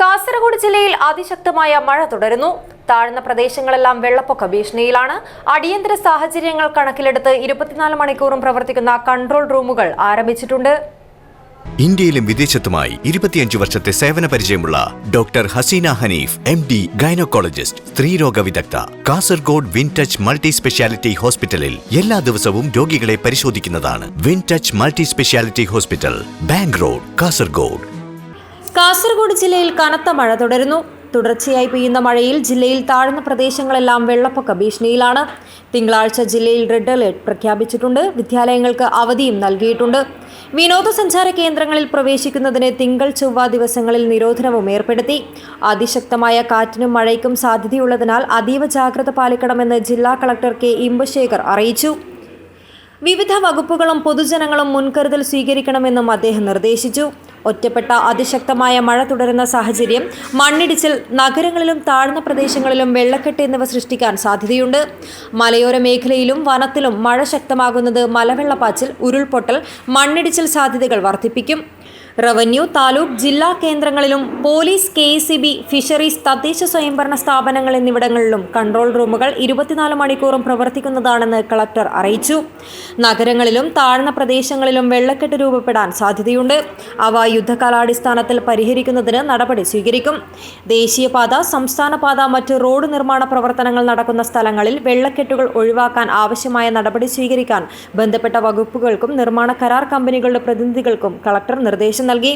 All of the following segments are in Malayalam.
കാസർഗോഡ് ജില്ലയിൽ അതിശക്തമായ മഴ തുടരുന്നു. താഴ്ന്ന പ്രദേശങ്ങളെല്ലാം വെള്ളപ്പൊക്ക ഭീഷണിയിലാണ്. അടിയന്തര സാഹചര്യങ്ങൾ കണക്കിലെടുത്ത് ഇരുപത്തിനാല് മണിക്കൂറും പ്രവർത്തിക്കുന്ന കൺട്രോൾ റൂമുകൾ ആരംഭിച്ചിട്ടുണ്ട്. ഇന്ത്യയിലും വിദേശത്തുമായി ഇരുപത്തിയഞ്ച് വർഷത്തെ സേവന പരിചയമുള്ള doctor Haseena Hanif M D gynaecologist സ്ത്രീരോഗ വിദഗ്ധ Kasaragod win touch multi speciality ഹോസ്പിറ്റലിൽ എല്ലാ ദിവസവും രോഗികളെ പരിശോധിക്കുന്നതാണ് win touch multi speciality hospital bank road Kasaragod. Kasaragod ജില്ലയിൽ കനത്ത മഴ തുടരുന്നു. തുടർച്ചയായി പെയ്യുന്ന മഴയിൽ ജില്ലയിൽ താഴ്ന്ന പ്രദേശങ്ങളെല്ലാം വെള്ളപ്പൊക്ക ഭീഷണിയിലാണ്. തിങ്കളാഴ്ച ജില്ലയിൽ റെഡ് അലേർട്ട് പ്രഖ്യാപിച്ചിട്ടുണ്ട്. വിദ്യാലയങ്ങൾക്ക് അവധിയും നൽകിയിട്ടുണ്ട്. വിനോദസഞ്ചാര കേന്ദ്രങ്ങളിൽ പ്രവേശിക്കുന്നതിന് തിങ്കൾ ചൊവ്വ ദിവസങ്ങളിൽ നിരോധനവും ഏർപ്പെടുത്തി. അതിശക്തമായ കാറ്റിനും മഴയ്ക്കും സാധ്യതയുള്ളതിനാൽ അതീവ ജാഗ്രത പാലിക്കണമെന്ന് ജില്ലാ കളക്ടർ കെ ഇമ്പശേഖർ അറിയിച്ചു. വിവിധ വകുപ്പുകളും പൊതുജനങ്ങളും മുൻകരുതൽ സ്വീകരിക്കണമെന്നും അദ്ദേഹം നിർദ്ദേശിച്ചു. ഒറ്റപ്പെട്ട അതിശക്തമായ മഴ തുടരുന്ന സാഹചര്യം മണ്ണിടിച്ചിൽ നഗരങ്ങളിലും താഴ്ന്ന പ്രദേശങ്ങളിലും വെള്ളക്കെട്ട് എന്നിവ സൃഷ്ടിക്കാൻ സാധ്യതയുണ്ട്. മലയോര മേഖലയിലും വനത്തിലും മഴ ശക്തമാകുന്നത് മലവെള്ളപ്പാച്ചിൽ ഉരുൾപൊട്ടൽ മണ്ണിടിച്ചിൽ സാധ്യതകൾ വർദ്ധിപ്പിക്കും. റവന്യൂ താലൂക്ക് ജില്ലാ കേന്ദ്രങ്ങളിലും പോലീസ് കെ എസ് ഫിഷറീസ് തദ്ദേശ സ്വയംഭരണ സ്ഥാപനങ്ങൾ എന്നിവിടങ്ങളിലും കൺട്രോൾ റൂമുകൾ ഇരുപത്തിനാല് മണിക്കൂറും പ്രവർത്തിക്കുന്നതാണെന്ന് കളക്ടർ അറിയിച്ചു. നഗരങ്ങളിലും താഴ്ന്ന പ്രദേശങ്ങളിലും വെള്ളക്കെട്ട് രൂപപ്പെടാൻ സാധ്യതയുണ്ട്. അവ യുദ്ധകാലാടിസ്ഥാനത്തിൽ പരിഹരിക്കുന്നതിന് നടപടി സ്വീകരിക്കും. ദേശീയപാത സംസ്ഥാനപാത മറ്റ് റോഡ് നിർമ്മാണ പ്രവർത്തനങ്ങൾ നടക്കുന്ന സ്ഥലങ്ങളിൽ വെള്ളക്കെട്ടുകൾ ഒഴിവാക്കാൻ ആവശ്യമായ നടപടി സ്വീകരിക്കാൻ ബന്ധപ്പെട്ട വകുപ്പുകൾക്കും നിർമ്മാണ കരാർ കമ്പനികളുടെ പ്രതിനിധികൾക്കും കളക്ടർ നിർദ്ദേശം നൽകി.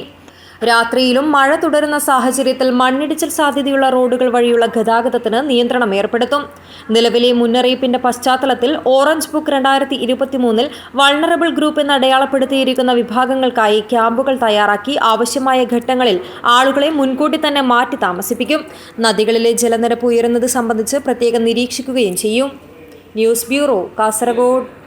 രാത്രിയിലും മഴ തുടരുന്ന സാഹചര്യത്തിൽ മണ്ണിടിച്ചിൽ സാധ്യതയുള്ള റോഡുകൾ വഴിയുള്ള ഗതാഗതത്തിന് നിയന്ത്രണം ഏർപ്പെടുത്തും. നിലവിലെ മുന്നറിയിപ്പിന്റെ പശ്ചാത്തലത്തിൽ ഓറഞ്ച് ബുക്ക് രണ്ടായിരത്തി ഇരുപത്തിമൂന്നിൽ വൾണറബിൾ ഗ്രൂപ്പ് എന്ന് അടയാളപ്പെടുത്തിയിരിക്കുന്ന വിഭാഗങ്ങൾക്കായി ക്യാമ്പുകൾ തയ്യാറാക്കി ആവശ്യമായ ഘട്ടങ്ങളിൽ ആളുകളെ മുൻകൂട്ടി തന്നെ മാറ്റി താമസിപ്പിക്കും. നദികളിലെ ജലനിരപ്പ് ഉയരുന്നത് സംബന്ധിച്ച് പ്രത്യേകം നിരീക്ഷിക്കുകയും ചെയ്യും. News bureau Kasaragod.